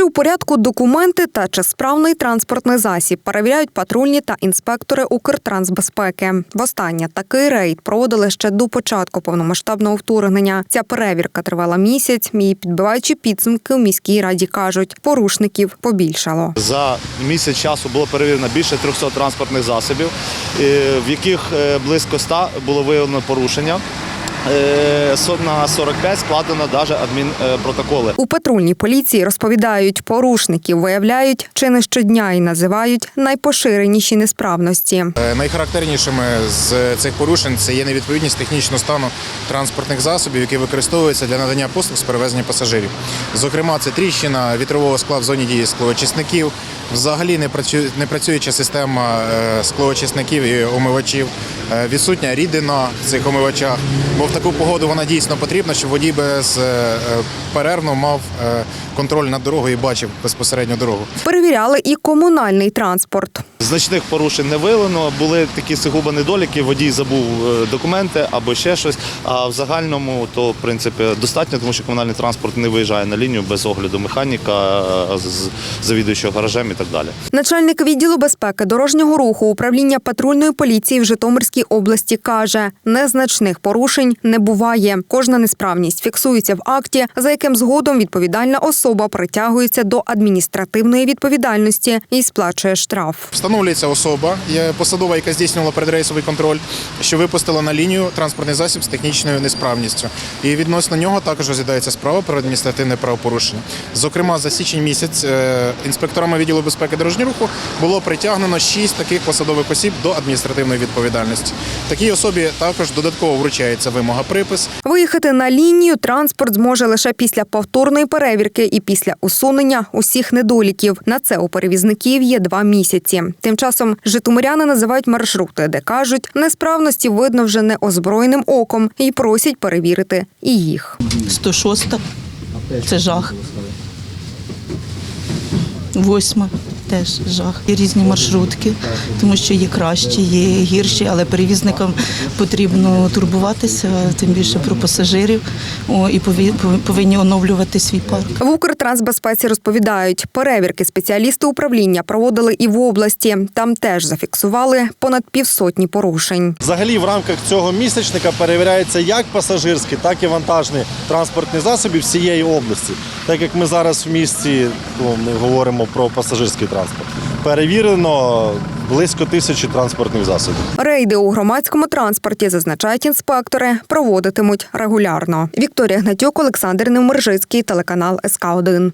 Чи у порядку документи та чи справний транспортний засіб перевіряють патрульні та інспектори Укртрансбезпеки. Востаннє такий рейд проводили ще до початку повномасштабного вторгнення. Ця перевірка тривала місяць. І підбиваючи підсумки у міській раді кажуть, порушників побільшало. За місяць часу було перевірено більше 300 транспортних засобів, е, в яких е, близько 100 було виявлено порушення. Е, На 45 складено навіть адмінпротоколи. У патрульній поліції розповідають, порушників виявляють чи не щодня і називають найпоширеніші несправності. Е, Найхарактернішими з цих порушень це є невідповідність технічного стану транспортних засобів, які використовуються для надання послуг з перевезення пасажирів. Зокрема, це тріщина вітрового скла в зоні дії склоочисників, взагалі не працює не працююча система е, склоочисників і омивачів, е, відсутня рідина в цих омивачах. Бо в таку погоду вона дійсно потрібна, щоб водій без е, е, перервно мав контроль над дорогою і бачив безпосередньо дорогу. Перевіряли і комунальний транспорт. Значних порушень не виявлено. Були такі сугубо недоліки, водій забув документи або ще щось. А в загальному то в принципі достатньо, тому що комунальний транспорт не виїжджає на лінію без огляду механіка, з завідуючого гаражем і так далі. Начальник відділу безпеки дорожнього руху управління патрульної поліції в Житомирській області каже: незначних порушень не буває. Кожна несправність фіксується в акті, за яким згодом відповідальна особа притягується до адміністративної відповідальності і сплачує штраф. Встановлюється особа, є посадова, яка здійснювала передрейсовий контроль, що випустила на лінію транспортний засіб з технічною несправністю. І відносно нього також розглядається справа про адміністративне правопорушення. Зокрема, за січень місяць е, інспекторами відділу безпеки дорожнього руху було притягнено шість таких посадових осіб до адміністративної відповідальності. Такій особі також додатково вручається вимога припис. Виїхати на лінію транспорт зможе лише після повторної перевірки і після усунення усіх недоліків. На це у перевізників є два місяці. Тим часом житомиряни називають маршрути, де кажуть, несправності видно вже неозброєним оком і просять перевірити і їх. 106 це жах. Восьма теж жах. Є різні маршрутки, тому що є кращі, є гірші, але перевізникам потрібно турбуватися, тим більше про пасажирів, о, і пові- повинні оновлювати свій парк. В Укртрансбезпеці розповідають, перевірки спеціалісти управління проводили і в області. Там теж зафіксували понад півсотні порушень. Взагалі в рамках цього місячника перевіряється як пасажирські, так і вантажні транспортні засоби всієї області. Так як ми зараз в місті ну, ми говоримо про пасажирський транспорт. Перевірено близько тисячі транспортних засобів. Рейди у громадському транспорті, зазначають інспектори, проводитимуть регулярно. Вікторія Гнатюк, Олександр Невмержицький, телеканал СК 1